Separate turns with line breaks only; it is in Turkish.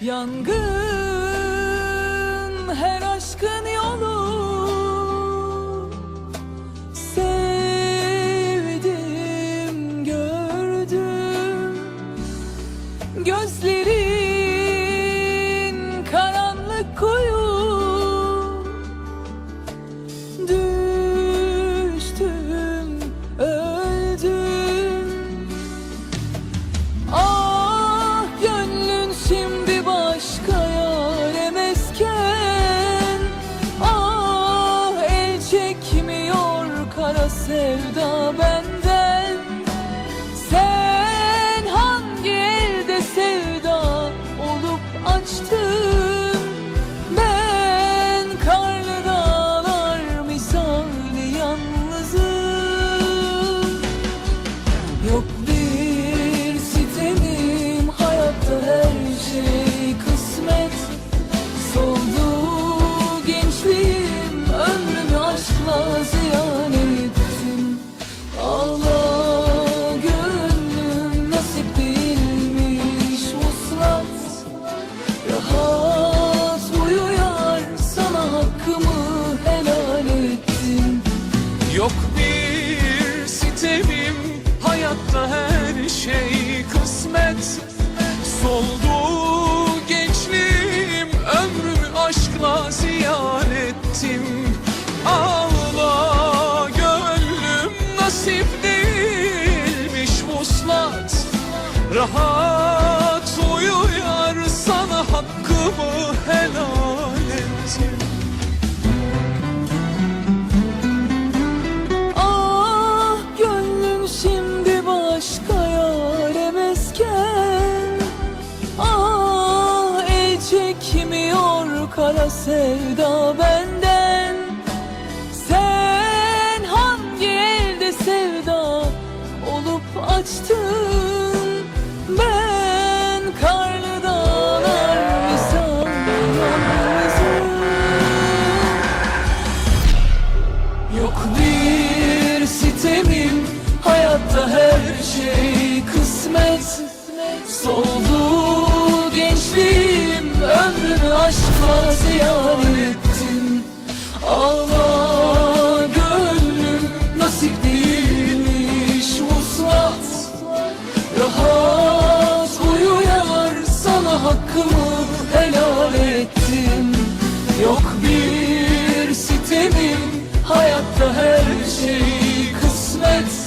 Yangın her aşkın yolu. Sevdim gördüm. Gözlerin sevda Rahat uyuyar sana hakkımı helal ettim. Ah gönlüm şimdi başka yâre mesken Ah el çekmiyor kara sevda benden. Sen hangi elde sevda olup açtın Yok bir sitemim Hayatta her şey kısmet. Soldu gençliğim Ömrümü aşkla ziyan ettim. Allah gönlüm nasip değilmiş vuslat. Rahat uyuyar sana hakkımı helal ettim. Yok bir sitemim Hayatta her şey kısmet.